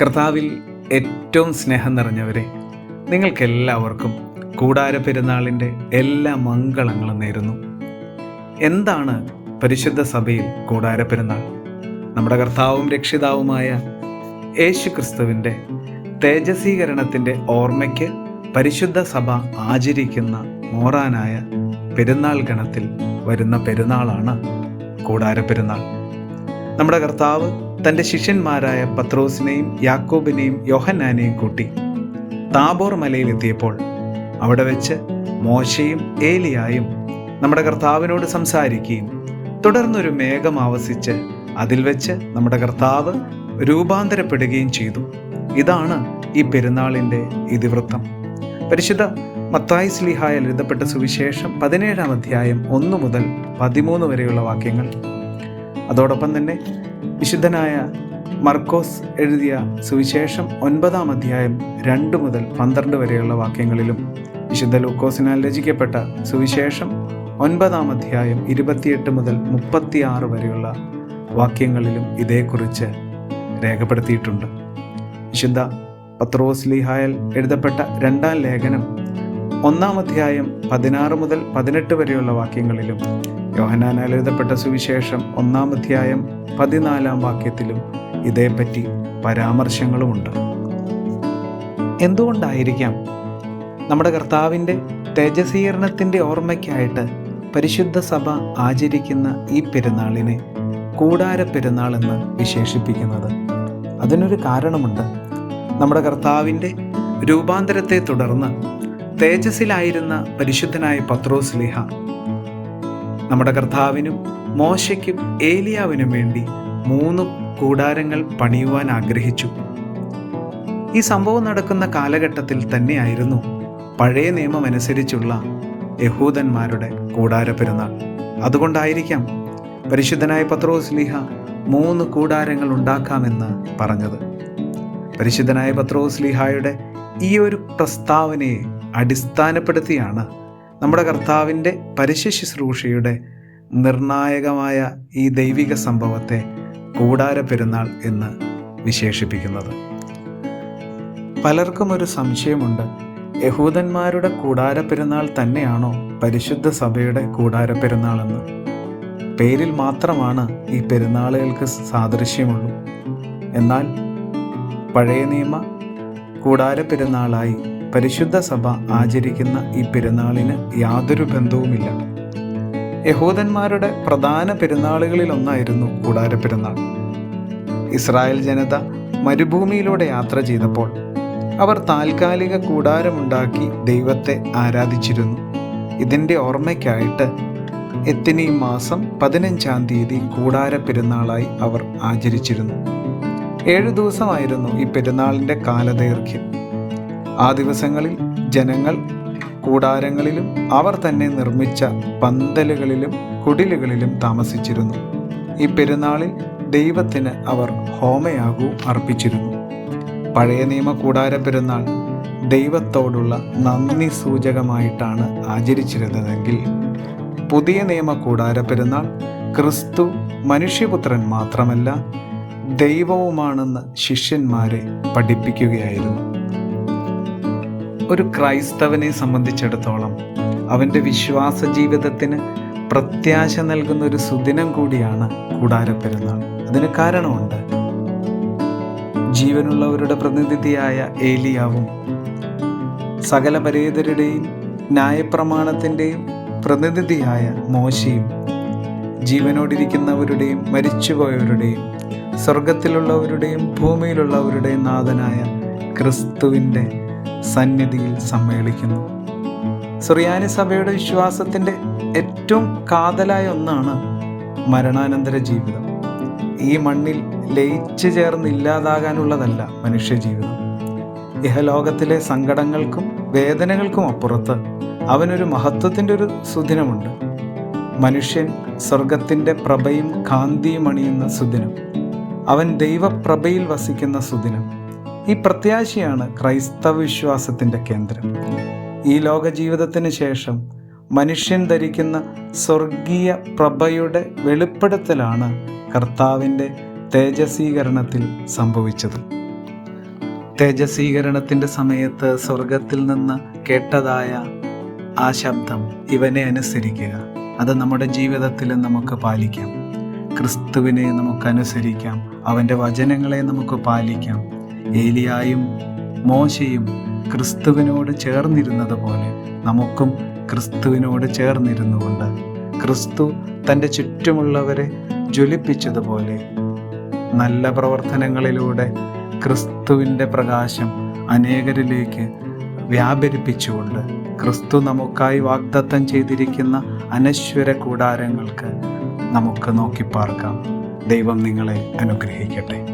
കർത്താവിൽ ഏറ്റവും സ്നേഹം നിറഞ്ഞവരെ നിങ്ങൾക്കെല്ലാവർക്കും കൂടാര പെരുന്നാളിന്റെ എല്ലാ മംഗളങ്ങളും നേരുന്നു. എന്താണ് പരിശുദ്ധ സഭയിൽ കൂടാര പെരുന്നാൾ? നമ്മുടെ കർത്താവും രക്ഷിതാവുമായ യേശു ക്രിസ്തുവിന്റെ തേജസ്വീകരണത്തിന്റെ ഓർമ്മയ്ക്ക് പരിശുദ്ധ സഭ ആചരിക്കുന്ന മോറാനായ പെരുന്നാൾ ഗണത്തിൽ വരുന്ന പെരുന്നാളാണ് കൂടാര പെരുന്നാൾ. നമ്മുടെ കർത്താവ് തന്റെ ശിഷ്യന്മാരായ പത്രോസിനെയും യാക്കോബിനെയും യോഹന്നാനെയും കൂട്ടി താബോർ മലയിലെത്തിയപ്പോൾ അവിടെ വെച്ച് മോശയും ഏലിയായും നമ്മുടെ കർത്താവിനോട് സംസാരിക്കുകയും തുടർന്നൊരു മേഘം ആവസിച്ച് അതിൽ വെച്ച് നമ്മുടെ കർത്താവ് രൂപാന്തരപ്പെടുകയും ചെയ്തു. ഇതാണ് ഈ പെരുന്നാളിന്റെ ഇതിവൃത്തം. പരിശുദ്ധ മത്തായി സ്ലിഹായ എഴുതപ്പെട്ട സുവിശേഷം പതിനേഴാം അധ്യായം ഒന്ന് മുതൽ പതിമൂന്ന് വരെയുള്ള വാക്യങ്ങൾ. അതോടൊപ്പം തന്നെ വിശുദ്ധനായ മർക്കോസ് എഴുതിയ സുവിശേഷം ഒൻപതാം അധ്യായം രണ്ട് മുതൽ പന്ത്രണ്ട് വരെയുള്ള വാക്യങ്ങളിലും വിശുദ്ധ ലൂക്കോസിനാൽ രചിക്കപ്പെട്ട സുവിശേഷം ഒൻപതാം അധ്യായം ഇരുപത്തിയെട്ട് മുതൽ മുപ്പത്തിയാറ് വരെയുള്ള വാക്യങ്ങളിലും ഇതേക്കുറിച്ച് രേഖപ്പെടുത്തിയിട്ടുണ്ട്. വിശുദ്ധ പത്രോസ് ലിഹായൽ എഴുതപ്പെട്ട രണ്ടാം ലേഖനം ഒന്നാം അധ്യായം പതിനാറ് മുതൽ പതിനെട്ട് വരെയുള്ള വാക്യങ്ങളിലും യോഹനാനാൽ എഴുതപ്പെട്ട സുവിശേഷം ഒന്നാം അധ്യായം പതിനാലാം വാക്യത്തിലും ഇതേപ്പറ്റി പരാമർശങ്ങളുമുണ്ട്. എന്തുകൊണ്ടായിരിക്കാം നമ്മുടെ കർത്താവിന്റെ തേജസ്വീകരണത്തിന്റെ ഓർമ്മയ്ക്കായിട്ട് പരിശുദ്ധ സഭ ആചരിക്കുന്ന ഈ പെരുന്നാളിനെ കൂടാര പെരുന്നാൾ എന്ന് വിശേഷിപ്പിക്കുന്നത്? അതിനൊരു കാരണമുണ്ട്. നമ്മുടെ കർത്താവിന്റെ രൂപാന്തരത്തെ തുടർന്ന് തേജസ്സിലായിരുന്ന പരിശുദ്ധനായ പത്രോസ് ലിഹ നമ്മുടെ കർത്താവിനും മോശയ്ക്കും ഏലിയാവിനും വേണ്ടി മൂന്ന് കൂടാരങ്ങൾ പണിയുവാൻ ആഗ്രഹിച്ചു. ഈ സംഭവം നടക്കുന്ന കാലഘട്ടത്തിൽ തന്നെയായിരുന്നു പഴയ നിയമം അനുസരിച്ചുള്ള യഹൂദന്മാരുടെ കൂടാര പെരുന്നാൾ. അതുകൊണ്ടായിരിക്കാം പരിശുദ്ധനായ പത്രോസ് സ്ലിഹ മൂന്ന് കൂടാരങ്ങൾ ഉണ്ടാക്കാമെന്ന് പറഞ്ഞത്. പരിശുദ്ധനായ പത്രോസ് ലിഹായുടെ ഈ ഒരു പ്രസ്താവനയെ അടിസ്ഥാനപ്പെടുത്തിയാണ് നമ്മുടെ കർത്താവിന്റെ പരിശു ശുശ്രൂഷയുടെ നിർണായകമായ ഈ ദൈവിക സംഭവത്തെ കൂടാര പെരുന്നാൾ എന്ന് വിശേഷിപ്പിക്കുന്നത്. പലർക്കും ഒരു സംശയമുണ്ട് യഹൂദന്മാരുടെ കൂടാര പെരുന്നാൾ തന്നെയാണോ പരിശുദ്ധ സഭയുടെ കൂടാര പെരുന്നാൾ എന്ന്? പേരിൽ മാത്രമാണ് ഈ പെരുന്നാളുകൾക്ക് സാദൃശ്യമുള്ളൂ. എന്നാൽ പഴയ നിയമ കൂടാര പെരുന്നാളായി പരിശുദ്ധ സഭ ആചരിക്കുന്ന ഈ പെരുന്നാളിന് യാതൊരു ബന്ധവുമില്ല. യഹൂദന്മാരുടെ പ്രധാന പെരുന്നാളുകളിൽ ഒന്നായിരുന്നു കൂടാര പെരുന്നാൾ ഇസ്രായേൽ ജനത മരുഭൂമിയിലൂടെ യാത്ര ചെയ്തപ്പോൾ അവർ താൽക്കാലിക കൂടാരമുണ്ടാക്കി ദൈവത്തെ ആരാധിച്ചിരുന്നു. ഇതിന്റെ ഓർമ്മയ്ക്കായിട്ട് എത്തിനി മാസം പതിനഞ്ചാം തീയതി കൂടാര പെരുന്നാളായി അവർ ആചരിച്ചിരുന്നു. ഏഴു ദിവസമായിരുന്നു ഈ പെരുന്നാളിന്റെ കാലദൈർഘ്യം. ആ ദിവസങ്ങളിൽ ജനങ്ങൾ കൂടാരങ്ങളിലും അവർ തന്നെ നിർമ്മിച്ച പന്തലുകളിലും കുടിലുകളിലും താമസിച്ചിരുന്നു. ഈ പെരുന്നാളിൽ ദൈവത്തിന് അവർ ഹോമയാകവും അർപ്പിച്ചിരുന്നു. പഴയ നിയമ കൂടാര പെരുന്നാൾ ദൈവത്തോടുള്ള നന്ദി സൂചകമായിട്ടാണ് ആചരിച്ചിരുന്നതെങ്കിൽ പുതിയ നിയമ കൂടാര പെരുന്നാൾ ക്രിസ്തു മനുഷ്യപുത്രൻ മാത്രമല്ല ദൈവവുമാണെന്ന് ശിഷ്യന്മാരെ പഠിപ്പിക്കുകയായിരുന്നു. ഒരു ക്രൈസ്തവനെ സംബന്ധിച്ചിടത്തോളം അവന്റെ വിശ്വാസ ജീവിതത്തിന് പ്രത്യാശ നൽകുന്ന ഒരു സുദിനം കൂടിയാണ് കൂടാരപ്പെരുന്നാൾ. അതിന് കാരണമുണ്ട്. ജീവനുള്ളവരുടെ പ്രതിനിധിയായ ഏലിയാവും സകല പരേതരുടെയും ന്യായപ്രമാണത്തിന്റെയും പ്രതിനിധിയായ മോശയും ജീവനോടിരിക്കുന്നവരുടെയും മരിച്ചുപോയവരുടെയും സ്വർഗത്തിലുള്ളവരുടെയും ഭൂമിയിലുള്ളവരുടെയും നാഥനായ ക്രിസ്തുവിന്റെ സന്നിധിയിൽ സമ്മേളിക്കുന്നു. സുറിയാനി സഭയുടെ വിശ്വാസത്തിന്റെ ഏറ്റവും കാതലായ ഒന്നാണ് മരണാനന്തര ജീവിതം. ഈ മണ്ണിൽ ലയിച്ചു ചേർന്ന് ഇല്ലാതാകാനുള്ളതല്ല മനുഷ്യജീവിതം. ഇഹലോകത്തിലെ സങ്കടങ്ങൾക്കും വേദനകൾക്കും അപ്പുറത്ത് അവനൊരു മഹത്വത്തിന്റെ ഒരു സുദിനമുണ്ട്. മനുഷ്യൻ സ്വർഗത്തിന്റെ പ്രഭയും കാന്തിയും അണിയുന്ന സുദിനം. അവൻ ദൈവപ്രഭയിൽ വസിക്കുന്ന സുദിനം. ഈ പ്രത്യാശയാണ് ക്രൈസ്തവ വിശ്വാസത്തിന്റെ കേന്ദ്രം. ഈ ലോക ജീവിതത്തിന് ശേഷം മനുഷ്യൻ ധരിക്കുന്ന സ്വർഗീയ പ്രഭയുടെ വെളിപ്പെടുത്തലാണ് കർത്താവിന്റെ തേജസ്വീകരണത്തിൽ സംഭവിച്ചത്. തേജസ്വീകരണത്തിന്റെ സമയത്ത് സ്വർഗത്തിൽ നിന്ന് കേട്ടതായ ആ ശബ്ദം ഇവനെ അനുസരിക്കുക. അത് നമ്മുടെ ജീവിതത്തിൽ നമുക്ക് പാലിക്കാം. ക്രിസ്തുവിനെ നമുക്ക് അനുസരിക്കാം. അവന്റെ വചനങ്ങളെ നമുക്ക് പാലിക്കാം. ഏലിയായും മോശയും ക്രിസ്തുവിനോട് ചേർന്നിരുന്നത് പോലെ നമുക്കും ക്രിസ്തുവിനോട് ചേർന്നിരുന്നുകൊണ്ട് ക്രിസ്തു തന്റെ ചുറ്റുമുള്ളവരെ ജ്വലിപ്പിച്ചതുപോലെ നല്ല പ്രവർത്തനങ്ങളിലൂടെ ക്രിസ്തുവിന്റെ പ്രകാശം അനേകരിലേക്ക് വ്യാപരിപ്പിച്ചുകൊണ്ട് ക്രിസ്തു നമുക്കായി വാഗ്ദത്തം ചെയ്തിരിക്കുന്ന അനശ്വര കൂടാരങ്ങൾക്ക് നമുക്ക് നോക്കിപ്പാർക്കാം. ദൈവം നിങ്ങളെ അനുഗ്രഹിക്കട്ടെ.